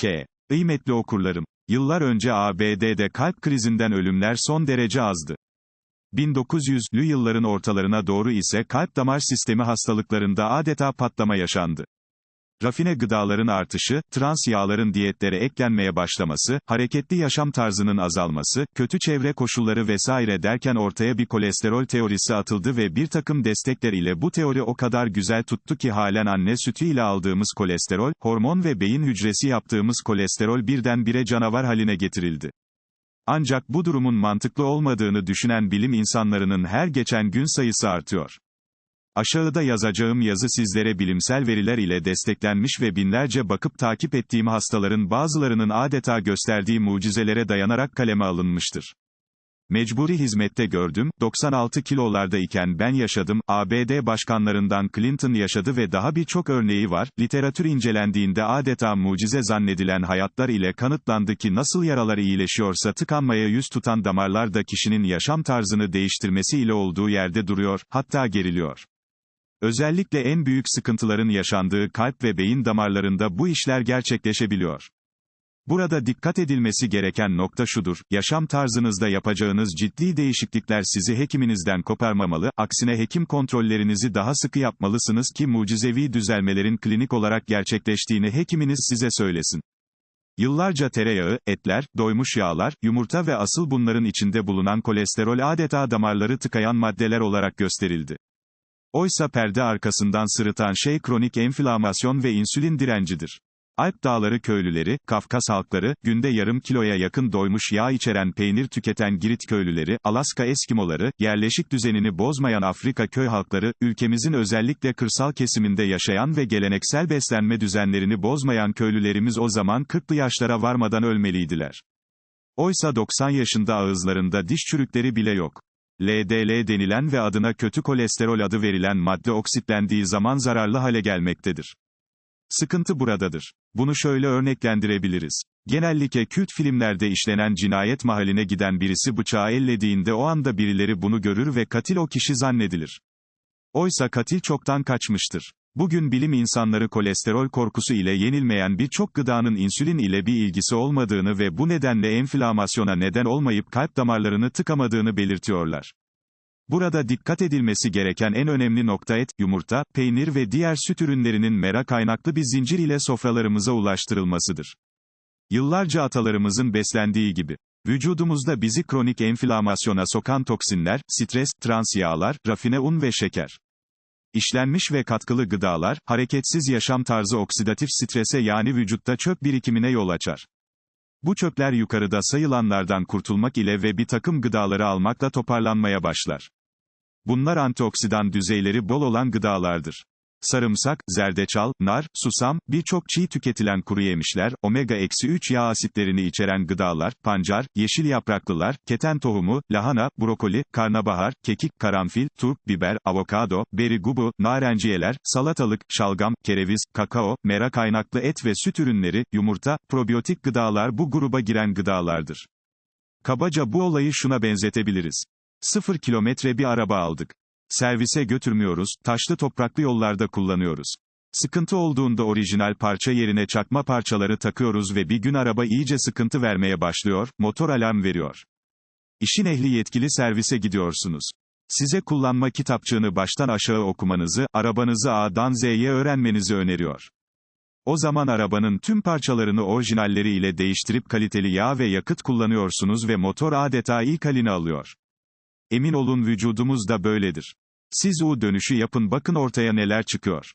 K. Kıymetli okurlarım. Yıllar önce ABD'de kalp krizinden ölümler son derece azdı. 1900'lü yılların ortalarına doğru ise kalp damar sistemi hastalıklarında adeta patlama yaşandı. Rafine gıdaların artışı, trans yağların diyetlere eklenmeye başlaması, hareketli yaşam tarzının azalması, kötü çevre koşulları vesaire derken ortaya bir kolesterol teorisi atıldı ve bir takım destekler ile bu teori o kadar güzel tuttu ki halen anne sütü ile aldığımız kolesterol, hormon ve beyin hücresi yaptığımız kolesterol birdenbire canavar haline getirildi. Ancak bu durumun mantıklı olmadığını düşünen bilim insanlarının her geçen gün sayısı artıyor. Aşağıda yazacağım yazı sizlere bilimsel veriler ile desteklenmiş ve binlerce bakıp takip ettiğim hastaların bazılarının adeta gösterdiği mucizelere dayanarak kaleme alınmıştır. Mecburi hizmette gördüm, 96 kilolarda iken ben yaşadım, ABD başkanlarından Clinton yaşadı ve daha birçok örneği var, literatür incelendiğinde adeta mucize zannedilen hayatlar ile kanıtlandı ki nasıl yaralar iyileşiyorsa tıkanmaya yüz tutan damarlar da kişinin yaşam tarzını değiştirmesi ile olduğu yerde duruyor, hatta geriliyor. Özellikle en büyük sıkıntıların yaşandığı kalp ve beyin damarlarında bu işler gerçekleşebiliyor. Burada dikkat edilmesi gereken nokta şudur, yaşam tarzınızda yapacağınız ciddi değişiklikler sizi hekiminizden koparmamalı, aksine hekim kontrollerinizi daha sıkı yapmalısınız ki mucizevi düzelmelerin klinik olarak gerçekleştiğini hekiminiz size söylesin. Yıllarca tereyağı, etler, doymuş yağlar, yumurta ve asıl bunların içinde bulunan kolesterol adeta damarları tıkayan maddeler olarak gösterildi. Oysa perde arkasından sırıtan şey kronik enflamasyon ve insülin direncidir. Alp dağları köylüleri, Kafkas halkları, günde yarım kiloya yakın doymuş yağ içeren peynir tüketen Girit köylüleri, Alaska Eskimoları, yerleşik düzenini bozmayan Afrika köy halkları, ülkemizin özellikle kırsal kesiminde yaşayan ve geleneksel beslenme düzenlerini bozmayan köylülerimiz o zaman 40'lı yaşlara varmadan ölmeliydiler. Oysa 90 yaşında ağızlarında diş çürükleri bile yok. LDL denilen ve adına kötü kolesterol adı verilen madde oksitlendiği zaman zararlı hale gelmektedir. Sıkıntı buradadır. Bunu şöyle örneklendirebiliriz. Genellikle kült filmlerde işlenen cinayet mahalline giden birisi bıçağı ellediğinde o anda birileri bunu görür ve katil o kişi zannedilir. Oysa katil çoktan kaçmıştır. Bugün bilim insanları kolesterol korkusu ile yenilmeyen birçok gıdanın insülin ile bir ilgisi olmadığını ve bu nedenle enflamasyona neden olmayıp kalp damarlarını tıkamadığını belirtiyorlar. Burada dikkat edilmesi gereken en önemli nokta et, yumurta, peynir ve diğer süt ürünlerinin mera kaynaklı bir zincir ile sofralarımıza ulaştırılmasıdır. Yıllarca atalarımızın beslendiği gibi. Vücudumuzda bizi kronik enflamasyona sokan toksinler, stres, trans yağlar, rafine un ve şeker. İşlenmiş ve katkılı gıdalar, hareketsiz yaşam tarzı oksidatif strese yani vücutta çöp birikimine yol açar. Bu çöpler yukarıda sayılanlardan kurtulmak ile ve bir takım gıdaları almakla toparlanmaya başlar. Bunlar antioksidan düzeyleri bol olan gıdalardır. Sarımsak, zerdeçal, nar, susam, birçok çiğ tüketilen kuru yemişler, omega-3 yağ asitlerini içeren gıdalar, pancar, yeşil yapraklılar, keten tohumu, lahana, brokoli, karnabahar, kekik, karanfil, turp, biber, avokado, beri gubu, narenciyeler, salatalık, şalgam, kereviz, kakao, mera kaynaklı et ve süt ürünleri, yumurta, probiyotik gıdalar bu gruba giren gıdalardır. Kabaca bu olayı şuna benzetebiliriz. Sıfır kilometre bir araba aldık. Servise götürmüyoruz, taşlı topraklı yollarda kullanıyoruz. Sıkıntı olduğunda orijinal parça yerine çakma parçaları takıyoruz ve bir gün araba iyice sıkıntı vermeye başlıyor, motor alarm veriyor. İşin ehli yetkili servise gidiyorsunuz. Size kullanma kitapçığını baştan aşağı okumanızı, arabanızı A'dan Z'ye öğrenmenizi öneriyor. O zaman arabanın tüm parçalarını orijinalleriyle değiştirip kaliteli yağ ve yakıt kullanıyorsunuz ve motor adeta ilk halini alıyor. Emin olun vücudumuz da böyledir. Siz U dönüşü yapın bakın ortaya neler çıkıyor.